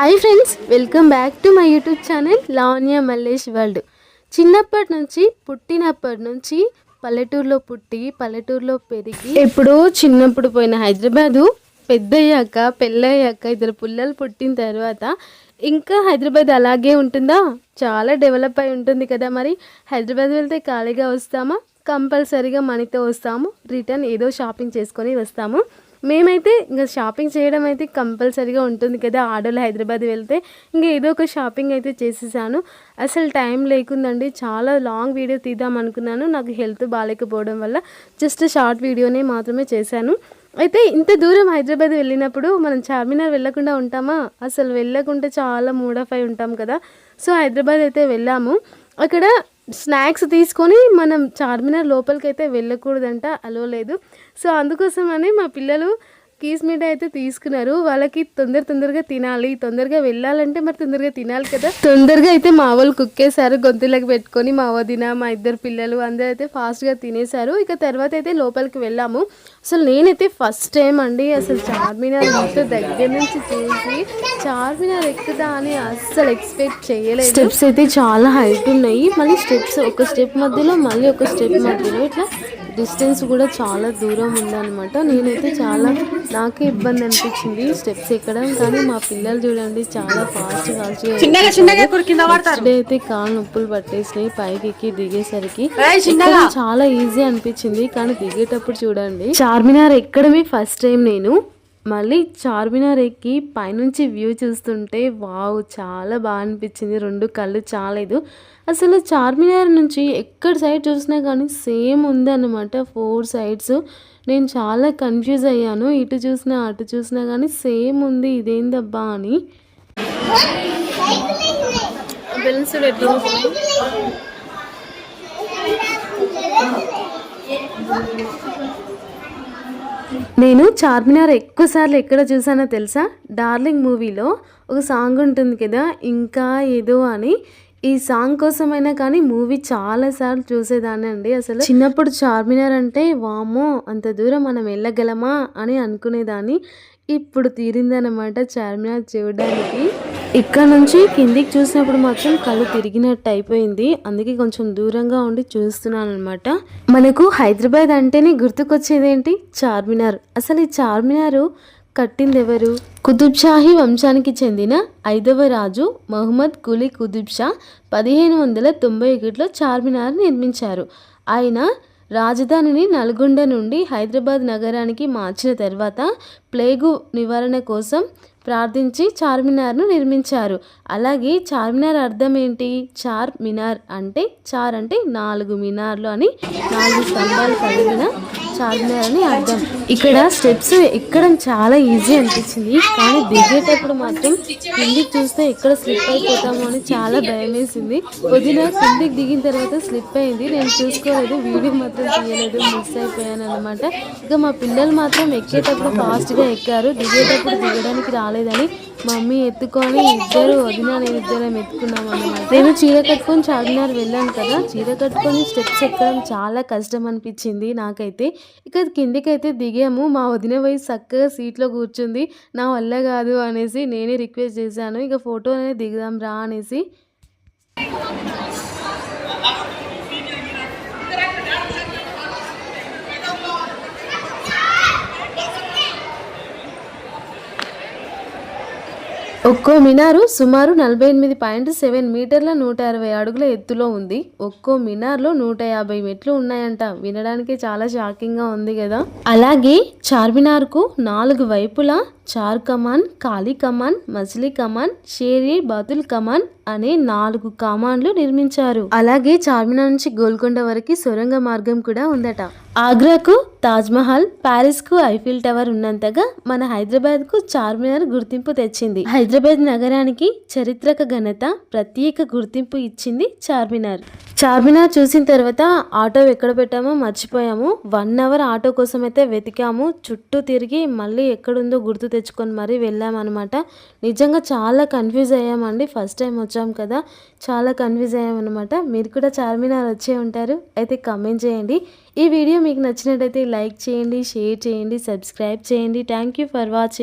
Hi friends welcome back to my YouTube channel Lavanya Mallesh world చిన్నప్పటి నుంచి పుట్టినప్పటి నుంచి పల్లెటూరులో పుట్టి పల్లెటూరులో పెరిగి ఎప్పుడో చిన్నప్పుడు పోయిన హైదరాబాదు పెద్దయ్యాక పెళ్ళయ్యాక ఇద్దరు పిల్లలు పుట్టిన తర్వాత ఇంకా హైదరాబాద్ అలాగే ఉంటుందా? చాలా డెవలప్ అయి ఉంటుంది కదా మరి. హైదరాబాద్ వెళ్తే ఖాళీగా వస్తామా? కంపల్సరీగా మనీతో వస్తాము. రిటర్న్ ఏదో షాపింగ్ చేసుకొని వస్తాము. మేమైతే ఇంకా షాపింగ్ చేయడం అయితే కంపల్సరీగా ఉంటుంది కదా. ఆడోళ్ళు హైదరాబాద్ వెళ్తే ఇంకా ఏదో ఒక షాపింగ్ అయితే చేసేసాను. అసలు టైం లేకుందండి. చాలా లాంగ్ వీడియో తీద్దాం అనుకున్నాను. నాకు హెల్త్ బాగాలేకపోవడం వల్ల జస్ట్ షార్ట్ వీడియోనే మాత్రమే చేశాను. అయితే ఇంత దూరం హైదరాబాద్ వెళ్ళినప్పుడు మనం చార్మినార్ వెళ్ళకుండా ఉంటామా? అసలు వెళ్ళకుండా చాలా మూడ్ ఆఫ్ అయి ఉంటాం కదా. సో హైదరాబాద్ అయితే వెళ్ళాము. అక్కడ స్నాక్స్ తీసుకొని మనం చార్మినార్ లోపలికైతే వెళ్ళకూడదంట అలో లేదు. సో అందుకోసమని మా పిల్లలు కీస్ మీట అయితే తీసుకున్నారు. వాళ్ళకి తొందర తొందరగా తినాలి. తొందరగా వెళ్ళాలంటే మరి తొందరగా తినాలి కదా. తొందరగా అయితే మా వాళ్ళు కుక్కేశారు గొంతులకు పెట్టుకొని మా వదిన మా ఇద్దరు పిల్లలు అందరూ అయితే ఫాస్ట్గా తినేశారు. ఇక తర్వాత అయితే లోపలికి వెళ్ళాము. అసలు నేనైతే ఫస్ట్ టైం అండి. అసలు చార్మినార్ మొత్తం దగ్గర నుంచి చూసి చార్మినార్ ఎక్కుదా అని అస్సలు ఎక్స్పెక్ట్ చేయలేదు. స్టెప్స్ అయితే చాలా హైట్ ఉన్నాయి. మళ్ళీ స్టెప్స్ ఒక స్టెప్ మధ్యలో మళ్ళీ ఒక స్టెప్ మధ్యలో. ఇట్లా డిస్టెన్స్ కూడా చాలా దూరం ఉందన్నమాట. నేనైతే చాలా నాకే ఇబ్బంది అనిపించింది స్టెప్స్ ఎక్కడం కానీ మా పిల్లలు చూడండి చాలా ఫాస్ట్ ఫాస్ట్ డే అయితే కాళ్ళు నొప్పులు పట్టేసినాయి పైకి ఎక్కి దిగేసరికి చాలా ఈజీ అనిపించింది కానీ దిగేటప్పుడు చూడండి. చార్మినార్ ఎక్కడమే ఫస్ట్ టైం నేను. మళ్ళీ చార్మినార్ ఎక్కి పైనుంచి వ్యూ చూస్తుంటే వావ్ చాలా బాగా అనిపించింది. రెండు కళ్ళు చాలేదు. అసలు చార్మినార్ నుంచి ఎక్కడ సైడ్ చూసినా కానీ సేమ్ ఉందన్నమాట ఫోర్ సైడ్స్. నేను చాలా కన్ఫ్యూజ్ అయ్యాను. ఇటు చూసినా అటు చూసినా కానీ సేమ్ ఉంది ఇదేందబ్బా అని. నేను చార్మినార్ ఎక్కువసార్లు ఎక్కడ చూసానో తెలుసా? డార్లింగ్ మూవీలో ఒక సాంగ్ ఉంటుంది కదా ఇంకా ఏదో అని. ఈ సాంగ్ కోసమైనా కానీ మూవీ చాలాసార్లు చూసేదాన్ని అండి అసలు. చిన్నప్పుడు చార్మినార్ అంటే వామో అంత దూరం మనం వెళ్ళగలమా? అని అనుకునేదాన్ని. ఇప్పుడు తీరిందనమాట చార్మినార్ చూడడానికి. ఇక్కడ నుంచి కిందికి చూసినప్పుడు మాత్రం కళ్ళు తిరిగినట్టు అయిపోయింది. అందుకే కొంచెం దూరంగా ఉండి చూస్తున్నాను అనమాట మనకు హైదరాబాద్ అంటేనే గుర్తుకొచ్చేది ఏంటి? చార్మినార్. అసలు ఈ చార్మినార్ కట్టింది ఎవరు? కుతుబ్షాహీ వంశానికి చెందిన ఐదవ రాజు మహమ్మద్ కులీ కుతుబ్ షా పదిహేను వందల తొంభై ఒకటిలో చార్మినార్ నిర్మించారు. ఆయన రాజధానిని నల్గొండ నుండి హైదరాబాద్ నగరానికి మార్చిన తర్వాత ప్లేగు నివారణ కోసం ప్రార్థించి చార్మినార్ను నిర్మించారు. అలాగే చార్మినార్ అర్థం ఏంటి? చార్ మినార్ అంటే చార్ అంటే నాలుగు మినార్లు అని నాలుగు స్తంభాలు కలిగిన చార్మినార్ అని అర్థం. ఇక్కడ స్టెప్స్ ఎక్కడం చాలా ఈజీ అనిపించింది. కానీ దిగేటప్పుడు మాత్రం కిందికి చూస్తే ఎక్కడ స్లిప్ అయిపోతామో అని చాలా భయం వేసింది. వదిన కిందికి దిగిన తర్వాత స్లిప్ అయింది. నేను చూసుకోలేదు. వీడియో మాత్రం తీయలేదు. మిస్ అయిపోయాను అనమాట ఇక మా పిల్లలు మాత్రం ఎక్కేటప్పుడు ఫాస్ట్గా ఎక్కారు. దిగేటప్పుడు దిగడానికి రాలేదని మమ్మీ ఎత్తుకొని ఇద్దరు వదిన నేను ఇద్దరం ఎత్తుకున్నాం అన్నమాట. నేను చీర కట్టుకొని చార్మినార్ వెళ్ళాను కదా. చీర కట్టుకొని స్టెప్స్ ఎక్కడం చాలా కష్టం అనిపించింది నాకైతే. ఇక కిందికైతే దిగాము. మా వదిన పోయి చక్కగా సీట్లో కూర్చుంది. నా వల్ల కాదు అనేసి నేనే రిక్వెస్ట్ చేశాను. ఇక ఫోటో అనేది దిగుదాం రా అనేసి. ఒక్కో మినారు సుమారు నలభై ఎనిమిది పాయింట్ సెవెన్ మీటర్ల నూట అరవై అడుగుల ఎత్తులో ఉంది. ఒక్కో మినార్లో నూట యాభై మెట్లు ఉన్నాయంట. వినడానికి చాలా షాకింగ్గా ఉంది కదా. అలాగే చార్మినార్కు నాలుగు వైపులా చార్ కమాన్ ఖాళీ కమాన్ మజిలీ కమాన్ షేరి బతుల్ కమాన్ అనే నాలుగు కమాన్లు నిర్మించారు. అలాగే చార్మినార్ నుంచి గోల్కొండ వరకు సొరంగ మార్గం కూడా ఉందట. ఆగ్రాకు తాజ్మహల్ ప్యారిస్కు ఐఫిల్ టవర్ ఉన్నంతగా మన హైదరాబాద్కు చార్మినార్ గుర్తింపు తెచ్చింది. హైదరాబాద్ నగరానికి చరిత్రక ఘనత ప్రత్యేక గుర్తింపు ఇచ్చింది చార్మినార్. చార్మినార్ చూసిన తర్వాత ఆటో ఎక్కడ పెట్టామో మర్చిపోయాము. వన్ అవర్ ఆటో కోసం అయితే వెతికాము. చుట్టూ తిరిగి మళ్ళీ ఎక్కడుందో గుర్తు తెచ్చుకొని మరీ వెళ్ళామన్నమాట. నిజంగా చాలా కన్ఫ్యూజ్ అయ్యామండి. ఫస్ట్ టైం వచ్చాం కదా. చాలా కన్ఫ్యూజ్ అయ్యామన్నమాట. మీరు కూడా చార్మినార్ వచ్చే ఉంటారు. అయితే కమెంట్ చేయండి. ఈ వీడియో మీకు నచ్చినట్టయితే లైక్ చేయండి షేర్ చేయండి సబ్స్క్రైబ్ చేయండి. Thank you for watching